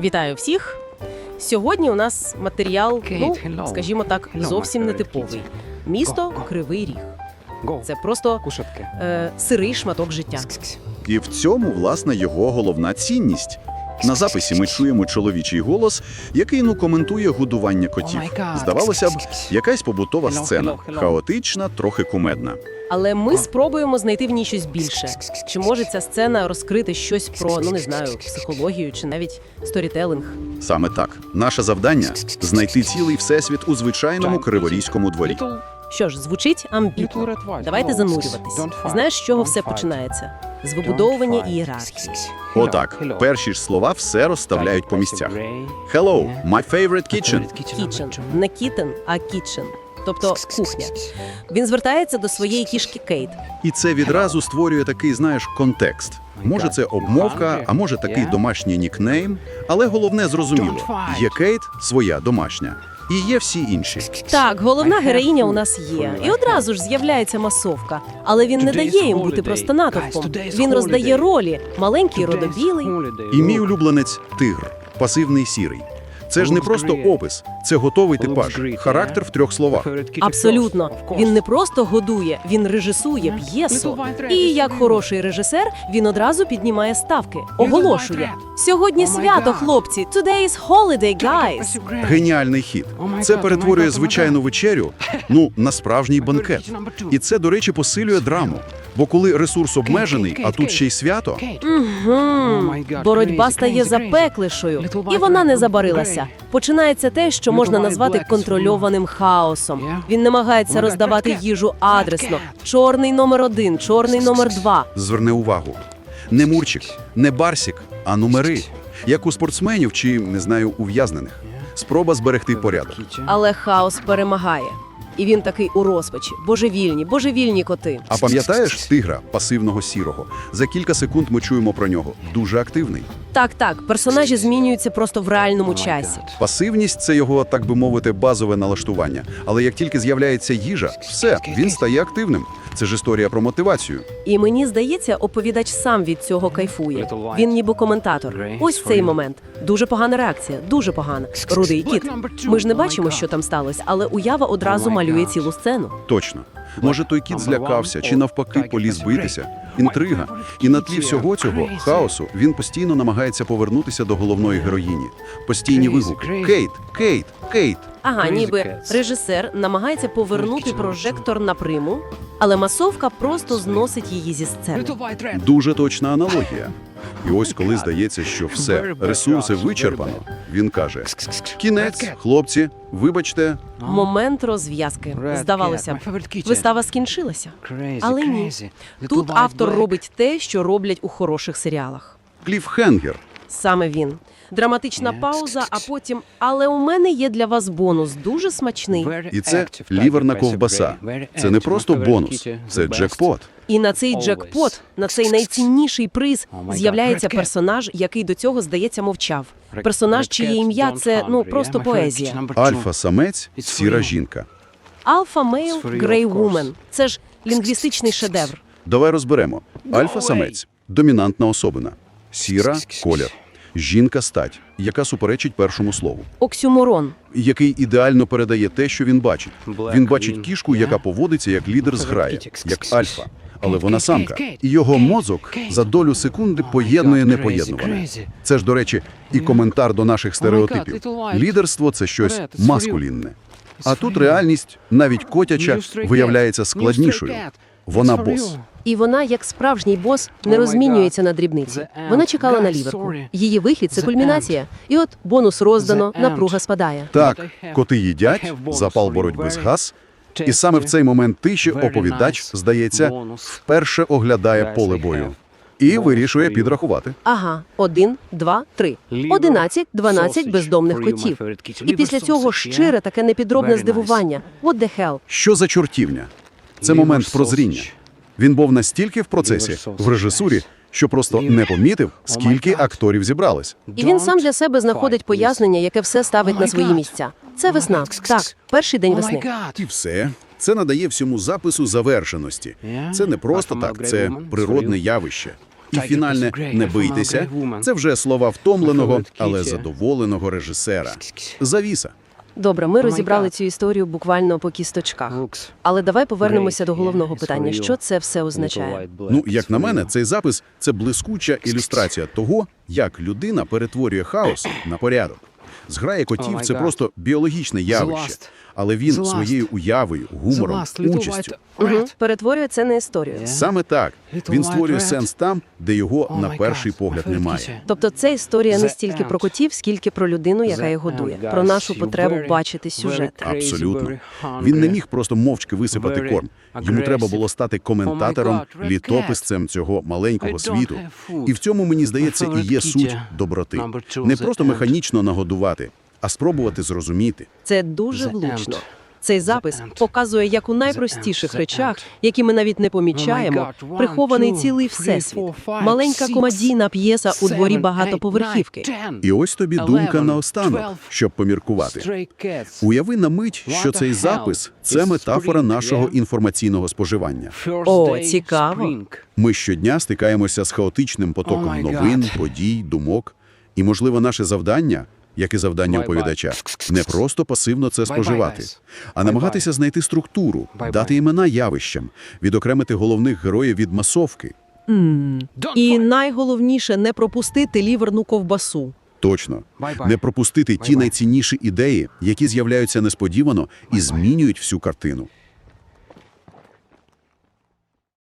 Вітаю всіх. Сьогодні у нас матеріал, ну скажімо так, зовсім my не типовий. Місто. Кривий Ріг. Це просто е, сирий шматок життя. І в цьому, власне, його головна цінність. На записі ми чуємо чоловічий голос, який ну коментує годування котів. Гад. Здавалося б, якась побутова сцена, хаотична, трохи кумедна. Але ми спробуємо знайти в ній щось більше. Чи може ця сцена розкрити щось про, ну не знаю, психологію чи навіть сторітелинг? Саме так, наше завдання знайти цілий всесвіт у звичайному криворізькому дворі. Що ж, звучить амбітно. Давайте занурюватись. Знаєш, з чого все починається? З вибудовування ієрархії. Отак, перші ж слова все розставляють по місцях. Hello, my favorite kitchen. Kitchen. Не кітен, а кічен. Тобто кухня. Він звертається до своєї кішки Кейт. І це відразу створює такий, знаєш, контекст. Може, це обмовка, а може такий домашній нікнейм, але головне зрозуміло: є Кейт своя домашня, і є всі інші. Так, головна героїня у нас є. І одразу ж з'являється масовка. Але він не дає їм бути просто натовпом. Він роздає ролі. Маленький родобілий. І мій улюбленець тигр, пасивний сірий. Це ж не просто опис, це готовий типаж, характер в трьох словах. Абсолютно. Він не просто годує, він режисує п'єсу. І як хороший режисер, він одразу піднімає ставки, оголошує. Сьогодні свято, хлопці. Today is holiday, guys. Геніальний хід. Це перетворює звичайну вечерю ну на справжній банкет. І це, до речі, посилює драму. Бо коли ресурс обмежений, а тут ще й свято. Угу. Боротьба стає Little і вона не забарилася. Починається те, що можна назвати контрольованим хаосом. Він намагається Oh роздавати їжу адресно. Чорний номер один, чорний номер два. зверни увагу. Не мурчик, не барсік, а номери. Як у спортсменів чи, не знаю, ув'язнених. Спроба зберегти порядок. Але хаос перемагає. І він такий у розпачі. Божевільні, божевільні коти. А пам'ятаєш тигра пасивного сірого? За кілька секунд ми чуємо про нього. Дуже активний. Так, так, персонажі змінюються просто в реальному Oh часі. God. Пасивність це його, так би мовити, базове налаштування. Але як тільки з'являється їжа, все, він стає активним. Це ж історія про мотивацію. І мені здається, оповідач сам від цього кайфує. Він ніби коментатор. Ось цей момент. Дуже погана реакція, дуже погана. Рудий кіт. Ми ж не Oh бачимо, що там сталося, але уява одразу Oh малює цілу сцену. Точно. Може, той кіт злякався чи навпаки поліз битися. Інтрига. І на тлі всього цього хаосу він постійно намагається повернутися до головної героїні. Постійні вигуки. Кейт, Кейт, Кейт. Ага, Crazy ніби cats. режисер намагається повернути прожектор на приму, але масовка просто зносить її зі сцени. Дуже точна аналогія. І ось коли здається, що все, ресурси вичерпано, він каже: кінець, хлопці, вибачте, Момент розв'язки. Здавалося б, вистава скінчилася. Але ні. Тут автор робить те, що роблять у хороших серіалах. кліфхенгер. Саме він. Драматична пауза, а потім. Але у мене є для вас бонус, дуже смачний. І це ліверна ковбаса. Це не просто бонус, це джекпот. І на цей джекпот, на цей найцінніший приз з'являється персонаж, який до цього, здається, мовчав. Персонаж, чиє ім'я це ну просто поезія. two. Альфа-самець, сіра жінка. Алфа Мейл Грей. Вумен. Це ж лінгвістичний шедевр. Давай розберемо. Альфа-самець домінантна особина. Сіра колір. Жінка стать, яка суперечить першому слову. Оксюморон. Який ідеально передає те, що він бачить. Black Він бачить queen, кішку, yeah. яка поводиться як лідер зграї, Kitty. як альфа. Але вона самка. І його мозок за долю секунди поєднує непоєднуване. Це ж, до речі, і коментар до наших стереотипів. Лідерство це щось маскулінне. А тут реальність, навіть котяча, виявляється складнішою. Вона бос. І вона, як справжній бос, не Oh розмінюється на дрібниці. Вона чекала на ліверку. Її вихід це кульмінація. І от бонус роздано, напруга спадає. Так, коти їдять, запал боротьби Very згас, і саме в цей момент тиші оповідач, здається, вперше оглядає поле бою і вирішує підрахувати. Ага, один, два, три. Одинадцять, дванадцять бездомних котів. І після цього щире таке непідробне здивування. What the hell? Що за чортівня? Це момент прозріння. Він був настільки в процесі, в режисурі, що просто не помітив, скільки акторів зібралось. І він сам для себе знаходить пояснення, яке все ставить Oh на свої місця. Це Oh весна. Так, перший день. Oh весни. І все. Це надає всьому запису завершеності. Це не просто так, це природне явище. І фінальне не бийтеся це вже слова втомленого, але задоволеного режисера. Завіса. Добре, ми розібрали God. цю історію буквально по кісточках. Looks Але давай повернемося great. до головного Yeah, питання. Що це все означає? Ну, як на мене, цей запис це блискуча ілюстрація того, як людина перетворює хаос на порядок. Зграє котів Oh це просто біологічне явище, last. Але він своєю уявою, гумором, участю. Угу. Перетворює це на історію. Саме так Little він створює сенс там, де його Oh на перший God. погляд немає. Тобто це історія не стільки про котів, скільки про людину, яка The їх годує, про нашу You потребу very, бачити сюжет. crazy, Абсолютно. Він не міг просто мовчки висипати Very корм. Йому треба було стати коментатором, Oh God, літописцем цього маленького світу. І в цьому, мені здається, і є суть доброти. Не просто механічно нагодувати, а спробувати зрозуміти. Це дуже влучно. Цей запис показує, як у найпростіших речах, які ми навіть не помічаємо, прихований цілий всесвіт. Маленька комедійна п'єса у дворі багатоповерхівки. І ось тобі думка наостанок, щоб поміркувати. Уяви на мить, що цей запис це метафора нашого інформаційного споживання. О, цікаво. Ми щодня стикаємося з хаотичним Oh потоком новин, подій, думок. І, можливо, наше завдання, як і завдання оповідача, не просто пасивно це споживати, а намагатися знайти структуру, дати імена явищам, відокремити головних героїв від масовки. Don't І найголовніше не пропустити ліверну ковбасу. Точно. Не пропустити ті найцінніші ідеї, які з'являються несподівано і змінюють всю картину.